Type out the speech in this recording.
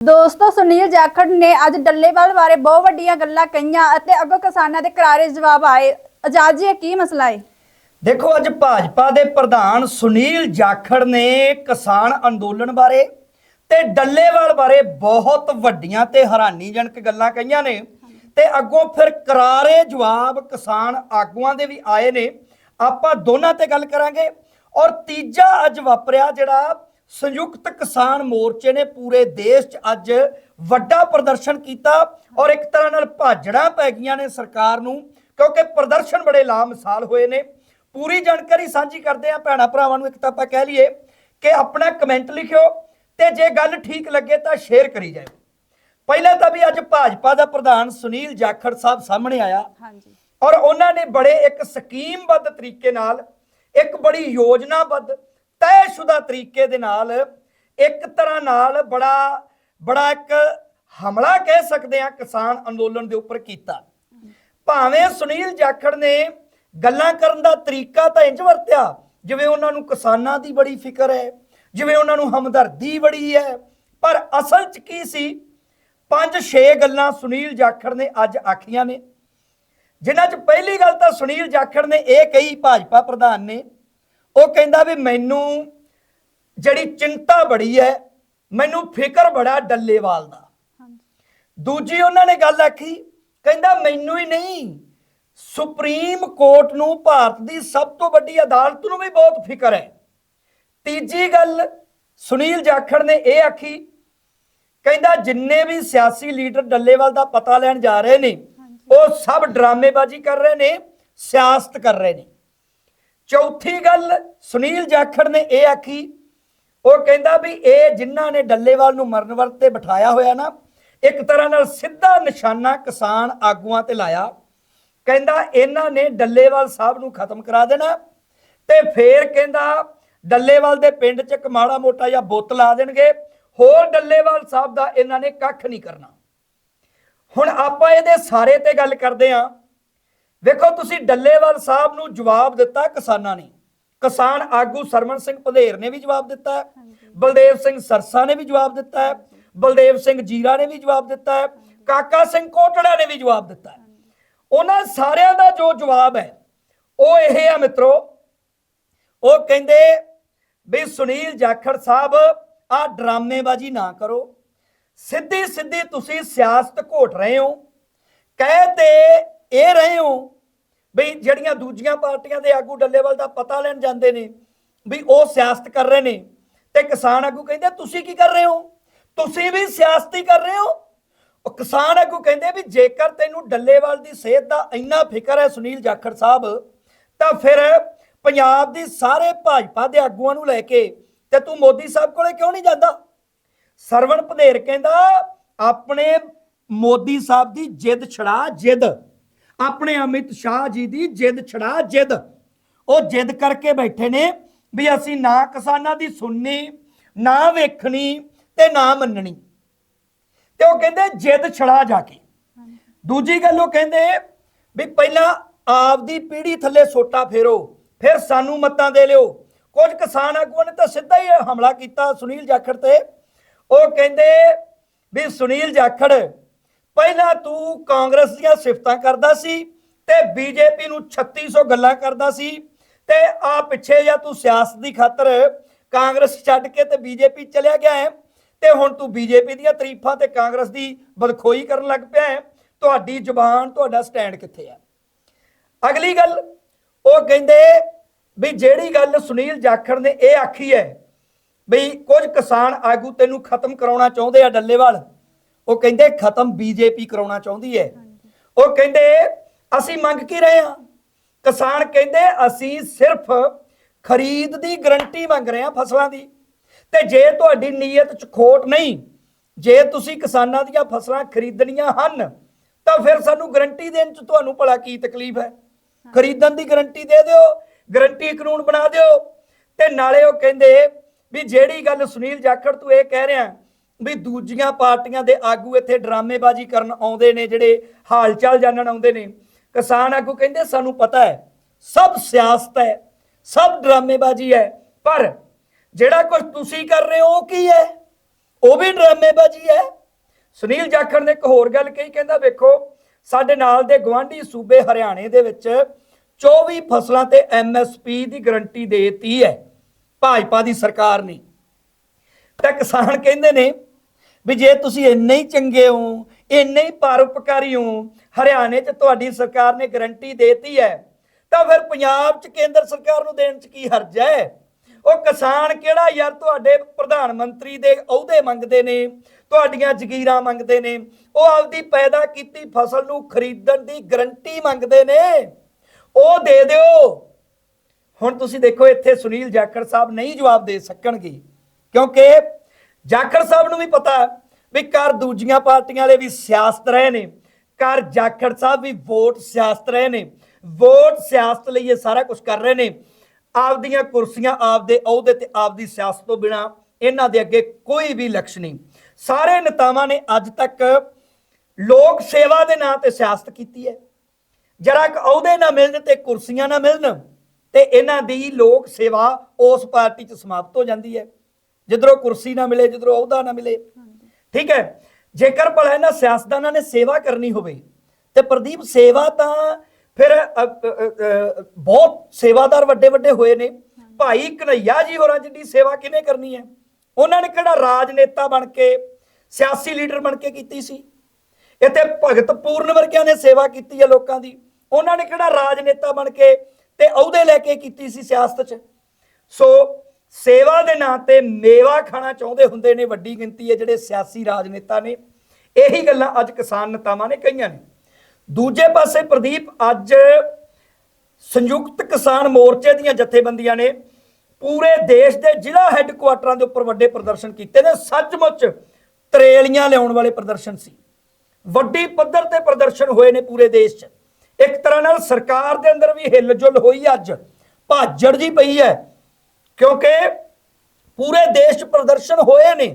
ਦੋਸਤੋ, ਸੁਨੀਲ ਜਾਖੜ ਨੇ ਅੱਜ ਡੱਲੇਵਾਲ ਬਾਰੇ ਬਹੁਤ ਵੱਡੀਆਂ ਗੱਲਾਂ ਕਹੀਆਂ ਅਤੇ ਅੱਗੋਂ ਕਿਸਾਨਾਂ ਦੇ ਕਰਾਰੇ ਜਵਾਬ ਆਏ। ਆਜ਼ਾਦ ਜੀ, ਇਹ ਕੀ ਮਸਲਾ ਹੈ? ਦੇਖੋ, ਅੱਜ ਭਾਜਪਾ ਦੇ ਪ੍ਰਧਾਨ ਸੁਨੀਲ ਜਾਖੜ ਨੇ ਕਿਸਾਨ ਅੰਦੋਲਨ ਬਾਰੇ ਤੇ ਡੱਲੇਵਾਲ ਬਾਰੇ ਬਹੁਤ ਵੱਡੀਆਂ ਤੇ ਹੈਰਾਨੀਜਨਕ ਗੱਲਾਂ ਕਹੀਆਂ ਨੇ। ਤੇ ਅੱਗੋਂ ਫਿਰ ਕਰਾਰੇ ਜਵਾਬ ਕਿਸਾਨ ਆਗੂਆਂ ਦੇ ਵੀ ਆਏ ਨੇ। ਆਪਾਂ ਦੋਨਾਂ ਤੇ ਗੱਲ ਕਰਾਂਗੇ। ਔਰ ਤੀਜਾ ਅੱਜ ਵਾਪਰਿਆ ਜਿਹੜਾ ਸੰਯੁਕਤ ਕਿਸਾਨ ਮੋਰਚੇ ਨੇ ਪੂਰੇ ਦੇਸ਼ 'ਚ ਅੱਜ ਵੱਡਾ ਪ੍ਰਦਰਸ਼ਨ ਕੀਤਾ ਔਰ ਇੱਕ ਤਰ੍ਹਾਂ ਨਾਲ ਭਾਜੜਾਂ ਪੈ ਗਈਆਂ ਨੇ ਸਰਕਾਰ ਨੂੰ ਕਿਉਂਕਿ ਪ੍ਰਦਰਸ਼ਨ ਬੜੇ ਲਾਮਿਸਾਲ ਹੋਏ ਨੇ। ਪੂਰੀ ਜਾਣਕਾਰੀ ਸਾਂਝੀ ਕਰਦੇ ਆ ਭੈਣਾ ਭਰਾਵਾਂ ਨੂੰ ਇੱਕ ਤਾਂ ਆਪਾਂ ਕਹਿ ਲਈਏ ਕਿ ਆਪਣਾ ਕਮੈਂਟ ਲਿਖਿਓ ਤੇ ਜੇ ਗੱਲ ਠੀਕ ਲੱਗੇ ਤਾਂ ਸ਼ੇਅਰ ਕਰੀ ਜਾਓ ਪਹਿਲਾਂ ਤਾਂ ਵੀ ਅੱਜ ਭਾਜਪਾ ਦਾ ਪ੍ਰਧਾਨ ਸੁਨੀਲ ਜਾਖੜ ਸਾਹਿਬ ਸਾਹਮਣੇ ਆਇਆ ਹਾਂਜੀ। ਔਰ ਉਹਨਾਂ ਨੇ ਬੜੇ ਇੱਕ ਸਕੀਮਬੱਧ ਤਰੀਕੇ ਨਾਲ ਇੱਕ ਬੜੀ ਯੋਜਨਾਬੱਧ ਤੈਅਸ਼ੁਦਾ ਤਰੀਕੇ ਦੇ ਨਾਲ ਇੱਕ ਤਰ੍ਹਾਂ ਨਾਲ ਬੜਾ ਬੜਾ ਇੱਕ ਹਮਲਾ ਕਹਿ ਸਕਦੇ ਆ ਕਿਸਾਨ ਅੰਦੋਲਨ ਦੇ ਉੱਪਰ ਕੀਤਾ। ਭਾਵੇਂ ਸੁਨੀਲ ਜਾਖੜ ਨੇ ਗੱਲਾਂ ਕਰਨ ਦਾ ਤਰੀਕਾ ਤਾਂ ਇੰਜ ਵਰਤਿਆ, ਜਿਵੇਂ ਉਹਨਾਂ ਨੂੰ ਕਿਸਾਨਾਂ ਦੀ ਬੜੀ ਫਿਕਰ ਹੈ, ਜਿਵੇਂ ਉਹਨਾਂ ਨੂੰ ਹਮਦਰਦੀ ਬੜੀ ਹੈ, ਪਰ ਅਸਲ 'ਚ ਕੀ ਸੀ? ਪੰਜ ਛੇ ਗੱਲਾਂ ਸੁਨੀਲ ਜਾਖੜ ਨੇ ਅੱਜ ਆਖੀਆਂ ਨੇ। ਜਿਨ੍ਹਾਂ 'ਚ ਪਹਿਲੀ ਗੱਲ ਤਾਂ ਸੁਨੀਲ ਜਾਖੜ ਨੇ ਇਹ ਕਹੀ, ਭਾਜਪਾ ਪ੍ਰਧਾਨ ਨੇ ਉਹ ਕਹਿੰਦਾ ਵੀ ਮੈਨੂੰ ਜਿਹੜੀ ਚਿੰਤਾ ਬੜੀ ਹੈ ਮੈਨੂੰ ਫਿਕਰ ਬੜਾ ਡੱਲੇਵਾਲ ਦਾ। ਹਾਂਜੀ। ਦੂਜੀ ਉਹਨਾਂ ਨੇ ਗੱਲ ਆਖੀ ਕਹਿੰਦਾ ਮੈਨੂੰ ਹੀ ਨਹੀਂ ਸੁਪਰੀਮ ਕੋਰਟ ਨੂੰ ਭਾਰਤ ਦੀ ਸਭ ਤੋਂ ਵੱਡੀ ਅਦਾਲਤ ਨੂੰ ਵੀ ਬਹੁਤ ਫਿਕਰ ਹੈ। ਤੀਜੀ ਗੱਲ ਸੁਨੀਲ ਜਾਖੜ ਨੇ ਇਹ ਆਖੀ ਕਹਿੰਦਾ ਜਿੰਨੇ ਵੀ ਸਿਆਸੀ ਲੀਡਰ ਡੱਲੇਵਾਲ ਦਾ ਪਤਾ ਲੈਣ ਜਾ ਰਹੇ ਨੇ ਉਹ ਸਭ ਡਰਾਮੇਬਾਜ਼ੀ ਕਰ ਰਹੇ ਨੇ ਸਿਆਸਤ ਕਰ ਰਹੇ ਨੇ। ਚੌਥੀ ਗੱਲ ਸੁਨੀਲ ਜਾਖੜ ਨੇ ਇਹ ਆਖੀ, ਉਹ ਕਹਿੰਦਾ ਵੀ ਇਹ ਜਿਨ੍ਹਾਂ ਨੇ ਡੱਲੇਵਾਲ ਨੂੰ ਮਰਨ ਵਰਤ ਤੇ ਬਿਠਾਇਆ ਹੋਇਆ ਨਾ, ਇੱਕ ਤਰ੍ਹਾਂ ਨਾਲ ਸਿੱਧਾ ਨਿਸ਼ਾਨਾ ਕਿਸਾਨ ਆਗੂਆਂ ਤੇ ਲਾਇਆ। ਕਹਿੰਦਾ ਇਹਨਾਂ ਨੇ ਡੱਲੇਵਾਲ ਸਾਹਿਬ ਨੂੰ ਖਤਮ ਕਰਾ ਦੇਣਾ ਤੇ ਫੇਰ ਕਹਿੰਦਾ ਡੱਲੇਵਾਲ ਦੇ ਪਿੰਡ 'ਚ ਇੱਕ ਮਾੜਾ ਮੋਟਾ ਜਾਂ ਬੁੱਤ ਲਾ ਦੇਣਗੇ, ਹੋਰ ਡੱਲੇਵਾਲ ਸਾਹਿਬ ਦਾ ਇਹਨਾਂ ਨੇ ਕੱਖ ਨਹੀਂ ਕਰਨਾ। ਹੁਣ ਆਪਾਂ ਇਹਦੇ ਸਾਰੇ ਤੇ ਗੱਲ ਕਰਦੇ ਆਂ ਵੇਖੋ ਤੁਸੀਂ ਡੱਲੇਵਾਲ ਸਾਹਿਬ ਨੂੰ ਜਵਾਬ ਦਿੱਤਾ ਕਿਸਾਨਾਂ ਨੇ। ਕਿਸਾਨ ਆਗੂ ਸਰਮਨ ਸਿੰਘ ਪੰਧੇਰ ਨੇ ਵੀ ਜਵਾਬ ਦਿੱਤਾ ਹੈ। ਬਲਦੇਵ ਸਿੰਘ ਸਰਸਾ ਨੇ ਵੀ ਜਵਾਬ ਦਿੱਤਾ ਹੈ। ਬਲਦੇਵ ਸਿੰਘ ਜੀਰਾ ਨੇ ਵੀ ਜਵਾਬ ਦਿੱਤਾ ਹੈ। ਕਾਕਾ ਸਿੰਘ ਕੋਟੜਾ ਨੇ ਵੀ ਜਵਾਬ ਦਿੱਤਾ ਹੈ। ਉਹਨਾਂ ਸਾਰਿਆਂ ਦਾ ਜੋ ਜਵਾਬ ਹੈ ਉਹ ਇਹ ਆ ਮਿੱਤਰੋ ਉਹ ਕਹਿੰਦੇ ਵੀ ਸੁਨੀਲ ਜਾਖੜ ਸਾਹਿਬ ਆ ਡਰਾਮੇਬਾਜ਼ੀ ਨਾ ਕਰੋ। ਸਿੱਧੀ ਸਿੱਧੀ ਤੁਸੀਂ ਸਿਆਸਤ ਘੋਟ ਰਹੇ ਹੋ। ਕਹਿ ਤੇ ਇਹ ਰਹੇ ਹੋ ਵੀ ਜਿਹੜੀਆਂ ਦੂਜੀਆਂ ਪਾਰਟੀਆਂ ਦੇ ਆਗੂ ਡੱਲੇਵਾਲ ਦਾ ਪਤਾ ਲੈਣ ਜਾਂਦੇ ਨੇ ਵੀ ਉਹ ਸਿਆਸਤ ਕਰ ਰਹੇ ਨੇ ਤੇ ਕਿਸਾਨ ਆਗੂ ਕਹਿੰਦੇ ਤੁਸੀਂ ਕੀ ਕਰ ਰਹੇ ਹੋ? ਤੁਸੀਂ ਵੀ ਸਿਆਸਤੀ ਕਰ ਰਹੇ ਹੋ? ਉਹ ਕਿਸਾਨ ਆਗੂ ਕਹਿੰਦੇ ਵੀ ਜੇਕਰ ਤੈਨੂੰ ਡੱਲੇਵਾਲ ਦੀ ਸਿਹਤ ਦਾ ਇੰਨਾ ਫਿਕਰ ਹੈ ਸੁਨੀਲ ਜਾਖੜ ਸਾਹਿਬ, ਤਾਂ ਫਿਰ ਪੰਜਾਬ ਦੀ ਸਾਰੇ ਭਾਜਪਾ ਦੇ ਆਗੂਆਂ ਨੂੰ ਲੈ ਕੇ ਤੇ ਤੂੰ ਮੋਦੀ ਸਾਹਿਬ ਕੋਲੇ ਕਿਉਂ ਨਹੀਂ ਜਾਂਦਾ? ਸਰਵਣ ਭਦੇਰ ਕਹਿੰਦਾ, ਆਪਣੇ ਮੋਦੀ ਸਾਹਿਬ ਦੀ ਜਿੱਦ ਛੜਾ ਜਿੱਦ। ਆਪਣੇ ਅਮਿਤ ਸ਼ਾਹ ਜੀ ਦੀ ਜਿੱਦ ਛੜਾ ਜਿੱਦ। ਉਹ ਜਿੱਦ ਕਰਕੇ ਬੈਠੇ ਨੇ ਵੀ ਅਸੀਂ ਨਾ ਕਿਸਾਨਾਂ ਦੀ ਸੁਣਨੀ, ਨਾ ਵੇਖਣੀ ਤੇ ਨਾ ਮੰਨਣੀ। ਤੇ ਉਹ ਕਹਿੰਦੇ ਜਿੱਦ ਛੜਾ ਜਾ ਕੇ। ਦੂਜੀ ਗੱਲ ਉਹ ਕਹਿੰਦੇ ਵੀ ਪਹਿਲਾਂ ਆਪਦੀ ਪੀੜ੍ਹੀ ਥੱਲੇ ਸੋਟਾ ਫੇਰੋ, ਫਿਰ ਸਾਨੂੰ ਮਤਾਂ ਦੇ ਲਿਓ। ਕੁਝ ਕਿਸਾਨ ਆਗੂਆਂ ਨੇ ਤਾਂ ਸਿੱਧਾ ਹੀ ਹਮਲਾ ਕੀਤਾ ਸੁਨੀਲ ਜਾਖੜ ਤੇ। ਉਹ ਕਹਿੰਦੇ ਵੀ ਸੁਨੀਲ ਜਾਖੜ ਪਹਿਲਾਂ ਤੂੰ ਕਾਂਗਰਸ ਦੀਆਂ ਸਿਫਤਾਂ ਕਰਦਾ ਸੀ ਤੇ ਬੀਜੇਪੀ ਨੂੰ 3600 ਗੱਲਾਂ ਕਰਦਾ ਸੀ ਤੇ ਆ ਪਿੱਛੇ ਜਾਂ ਤੂੰ ਸਿਆਸਤ ਦੀ ਖਾਤਰ ਕਾਂਗਰਸ ਛੱਡ ਕੇ ਤੇ ਬੀਜੇਪੀ ਚਲਿਆ ਗਿਆ ਹੈ। ਤੇ ਹੁਣ ਤੂੰ ਬੀਜੇਪੀ ਦੀਆਂ ਤਾਰੀਫਾਂ ਤੇ ਕਾਂਗਰਸ ਦੀ ਬਦਖੋਈ ਕਰਨ ਲੱਗ ਪਿਆ ਹੈ। ਤੁਹਾਡੀ ਜ਼ੁਬਾਨ, ਤੁਹਾਡਾ ਸਟੈਂਡ ਕਿੱਥੇ ਹੈ? ਅਗਲੀ ਗੱਲ, ਉਹ ਕਹਿੰਦੇ ਵੀ ਜਿਹੜੀ ਗੱਲ ਸੁਨੀਲ ਜਾਖੜ ਨੇ ਇਹ ਆਖੀ ਹੈ ਵੀ ਕੁਝ ਕਿਸਾਨ ਆਗੂ ਤੈਨੂੰ ਖਤਮ ਕਰਾਉਣਾ ਚਾਹੁੰਦੇ ਆ ਡੱਲੇਵਾਲ। ਉਹ ਕਹਿੰਦੇ ਖਤਮ ਬੀਜੇਪੀ ਕਰਾਉਣਾ ਚਾਹੁੰਦੀ ਹੈ। ਉਹ ਕਹਿੰਦੇ ਅਸੀਂ ਮੰਗ ਕੀ ਰਹੇ ਹਾਂ? ਕਿਸਾਨ ਕਹਿੰਦੇ ਅਸੀਂ ਸਿਰਫ ਖਰੀਦ ਦੀ ਗਰੰਟੀ ਮੰਗ ਰਹੇ ਹਾਂ ਫਸਲਾਂ ਦੀ। ਤੇ ਜੇ ਤੁਹਾਡੀ ਨੀਅਤ ਚ ਖੋਟ ਨਹੀਂ ਜੇ ਤੁਸੀਂ ਕਿਸਾਨਾਂ ਦੀਆਂ ਫਸਲਾਂ ਖਰੀਦਣੀਆਂ ਹਨ ਤਾਂ ਫਿਰ ਸਾਨੂੰ ਗਰੰਟੀ ਦੇਣ ਚ ਤੁਹਾਨੂੰ ਭਲਾ ਕੀ ਤਕਲੀਫ ਹੈ? ਖਰੀਦਣ ਦੀ ਗਰੰਟੀ ਦੇ ਦਿਓ ਗਰੰਟੀ ਕਾਨੂੰਨ ਬਣਾ ਦਿਓ। ਤੇ ਨਾਲੇ ਉਹ ਕਹਿੰਦੇ ਵੀ ਜਿਹੜੀ ਗੱਲ ਸੁਨੀਲ ਜਾਖੜ ਤੂੰ ਇਹ ਕਹਿ ਰਿਹਾ ਵੀ ਦੂਜੀਆਂ ਪਾਰਟੀਆਂ ਦੇ ਆਗੂ ਇੱਥੇ ਡਰਾਮੇਬਾਜ਼ੀ ਕਰਨ ਆਉਂਦੇ ਨੇ, ਜਿਹੜੇ ਹਾਲ ਚਾਲ ਜਾਣਨ ਆਉਂਦੇ ਨੇ। ਕਿਸਾਨ ਆਗੂ ਕਹਿੰਦੇ, ਸਾਨੂੰ ਪਤਾ ਹੈ, ਸਭ ਸਿਆਸਤ ਹੈ, ਸਭ ਡਰਾਮੇਬਾਜ਼ੀ ਹੈ, ਪਰ ਜਿਹੜਾ ਕੁਝ ਤੁਸੀਂ ਕਰ ਰਹੇ ਹੋ, ਉਹ ਕੀ ਹੈ? ਉਹ ਵੀ ਡਰਾਮੇਬਾਜ਼ੀ ਹੈ? ਸੁਨੀਲ ਜਾਖੜ ਨੇ ਇੱਕ ਹੋਰ ਗੱਲ ਕਹੀ, ਕਹਿੰਦਾ, ਵੇਖੋ, ਸਾਡੇ ਨਾਲ ਦੇ ਗਵਾਂਢੀ ਸੂਬੇ ਹਰਿਆਣੇ ਦੇ ਵਿੱਚ 24 ਫਸਲਾਂ ਤੇ ਐਮਐਸਪੀ ਦੀ ਗਰੰਟੀ ਦੇਤੀ ਹੈ, ਭਾਜਪਾ ਦੀ ਸਰਕਾਰ ਨੇ। ਤਾਂ ਕਿਸਾਨ ਕਹਿੰਦੇ ਨੇ ਵੀ ਜੇ ਤੁਸੀਂ ਇੰਨੇ ਹੀ ਚੰਗੇ ਹੋ, ਇੰਨੇ ਹੀ ਪਰਉਪਕਾਰੀ ਹੋ, ਹਰਿਆਣੇ 'ਚ ਤੁਹਾਡੀ ਸਰਕਾਰ ਨੇ ਗਰੰਟੀ ਦੇਤੀ ਹੈ, ਤਾਂ ਫਿਰ ਪੰਜਾਬ 'ਚ ਕੇਂਦਰ ਸਰਕਾਰ ਨੂੰ ਦੇਣ 'ਚ ਕੀ ਹਰਜ ਹੈ? ਉਹ ਕਿਸਾਨ ਕਿਹੜਾ ਯਾਰ ਤੁਹਾਡੇ ਪ੍ਰਧਾਨ ਮੰਤਰੀ ਦੇ ਅਹੁਦੇ ਮੰਗਦੇ ਨੇ, ਤੁਹਾਡੀਆਂ ਜ਼ਗੀਰਾਂ ਮੰਗਦੇ ਨੇ, ਉਹ ਆਪਦੀ ਪੈਦਾ ਕੀਤੀ ਫਸਲ ਨੂੰ ਖਰੀਦਣ ਦੀ ਗਰੰਟੀ ਮੰਗਦੇ ਨੇ? ਉਹ ਦੇ ਦਿਓ। ਹੁਣ ਤੁਸੀਂ ਦੇਖੋ, ਇੱਥੇ ਸੁਨੀਲ ਜਾਖੜ ਸਾਹਿਬ ਨਹੀਂ ਜਵਾਬ ਦੇ ਸਕਣਗੇ, ਕਿਉਂਕਿ ਜਾਖੜ ਸਾਹਿਬ ਨੂੰ ਵੀ ਪਤਾ ਵੀ ਕਰ ਦੂਜੀਆਂ ਪਾਰਟੀਆਂ ਵਾਲੇ ਵੀ ਸਿਆਸਤ ਰਹੇ ਨੇ ਕਰ ਜਾਖੜ ਸਾਹਿਬ ਵੀ ਵੋਟ ਸਿਆਸਤ ਰਹੇ ਨੇ, ਵੋਟ ਸਿਆਸਤ ਲਈ ਇਹ ਸਾਰਾ ਕੁਝ ਕਰ ਰਹੇ ਨੇ। ਆਪਦੀਆਂ ਕੁਰਸੀਆਂ ਆਪਦੇ ਅਹੁਦੇ ਤੇ ਆਪਦੀ ਸਿਆਸਤ ਤੋਂ ਬਿਨਾ ਇਹਨਾਂ ਦੇ ਅੱਗੇ ਕੋਈ ਵੀ ਲਕਸ਼ ਨਹੀਂ। ਸਾਰੇ ਨੇਤਾਵਾਂ ਨੇ ਅੱਜ ਤੱਕ ਲੋਕ ਸੇਵਾ ਦੇ ਨਾਂ ਤੇ ਸਿਆਸਤ ਕੀਤੀ ਹੈ। ਜਰਾ ਕੁ ਅਹੁਦੇ ਨਾ ਮਿਲਣ ਤੇ ਕੁਰਸੀਆਂ ਨਾ ਮਿਲਣ ਤੇ ਇਹਨਾਂ ਦੀ ਲੋਕ ਸੇਵਾ ਉਸ ਪਾਰਟੀ 'ਚ ਸਮਾਪਤ ਹੋ ਜਾਂਦੀ ਹੈ। ਜਿੱਧਰੋਂ ਕੁਰਸੀ ਨਾ ਮਿਲੇ, ਜਿੱਧਰੋਂ ਅਹੁਦਾ ਨਾ ਮਿਲੇ। ਠੀਕ ਹੈ? ਜੇਕਰ ਭਲਾ ਇਹਨਾਂ ਸਿਆਸਤਦਾਨਾਂ ਨੇ ਸੇਵਾ ਕਰਨੀ ਹੋਵੇ, ਤੇ ਪ੍ਰਦੀਪ ਸੇਵਾ ਤਾਂ ਫਿਰ ਬਹੁਤ ਸੇਵਾਦਾਰ ਵੱਡੇ ਵੱਡੇ ਹੋਏ ਨੇ। ਭਾਈ ਕਨਈਆ ਜੀ ਹੋਰਾਂ ਜਿੱਡੀ ਸੇਵਾ ਕਿਹਨੇ ਕਰਨੀ ਹੈ? ਉਹਨਾਂ ਨੇ ਕਿਹੜਾ ਰਾਜਨੇਤਾ ਬਣ ਕੇ, ਸਿਆਸੀ ਲੀਡਰ ਬਣ ਕੇ ਕੀਤੀ ਸੀ? ਇੱਥੇ ਭਗਤ ਪੂਰਨ ਵਰਗਿਆਂ ਨੇ ਸੇਵਾ ਕੀਤੀ ਹੈ ਲੋਕਾਂ ਦੀ। ਉਹਨਾਂ ਨੇ ਕਿਹੜਾ ਰਾਜਨੇਤਾ ਬਣ ਕੇ ਤੇ ਅਹੁਦੇ ਲੈ ਕੇ ਕੀਤੀ ਸੀ ਸਿਆਸਤ 'ਚ? ਸੋ ਸੇਵਾ ਦੇ ਨਾਂ ਤੇ ਮੇਵਾ ਖਾਣਾ ਚਾਹੁੰਦੇ ਹੁੰਦੇ ਨੇ, ਵੱਡੀ ਗਿਣਤੀ ਹੈ ਜਿਹੜੇ ਸਿਆਸੀ ਰਾਜਨੇਤਾ ਨੇ। ਇਹੀ ਗੱਲਾਂ ਅੱਜ ਕਿਸਾਨ ਨੇਤਾਵਾਂ ਨੇ ਕਹੀਆਂ ਨੇ। ਦੂਜੇ ਪਾਸੇ ਪ੍ਰਦੀਪ, ਅੱਜ ਸੰਯੁਕਤ ਕਿਸਾਨ ਮੋਰਚੇ ਦੀਆਂ ਜਥੇਬੰਦੀਆਂ ਨੇ ਪੂਰੇ ਦੇਸ਼ ਦੇ ਜ਼ਿਲ੍ਹਾ ਹੈੱਡਕੁਆਟਰਾਂ ਦੇ ਉੱਪਰ ਵੱਡੇ ਪ੍ਰਦਰਸ਼ਨ ਕੀਤੇ ਨੇ। ਸੱਚਮੁੱਚ ਤਰੇਲੀਆਂ ਲਿਆਉਣ ਵਾਲੇ ਪ੍ਰਦਰਸ਼ਨ ਸੀ। ਵੱਡੀ ਪੱਧਰ ਤੇ ਪ੍ਰਦਰਸ਼ਨ ਹੋਏ ਨੇ ਪੂਰੇ ਦੇਸ਼ 'ਚ। ਇੱਕ ਤਰ੍ਹਾਂ ਨਾਲ ਸਰਕਾਰ ਦੇ ਅੰਦਰ ਵੀ ਹਿਲਜੁਲ ਹੋਈ ਅੱਜ। ਭਾਜੜ ਜੀ ਪਈ ਹੈ। ਕਿਉਂਕਿ ਪੂਰੇ ਦੇਸ਼ 'ਚ ਪ੍ਰਦਰਸ਼ਨ ਹੋਏ ਨੇ।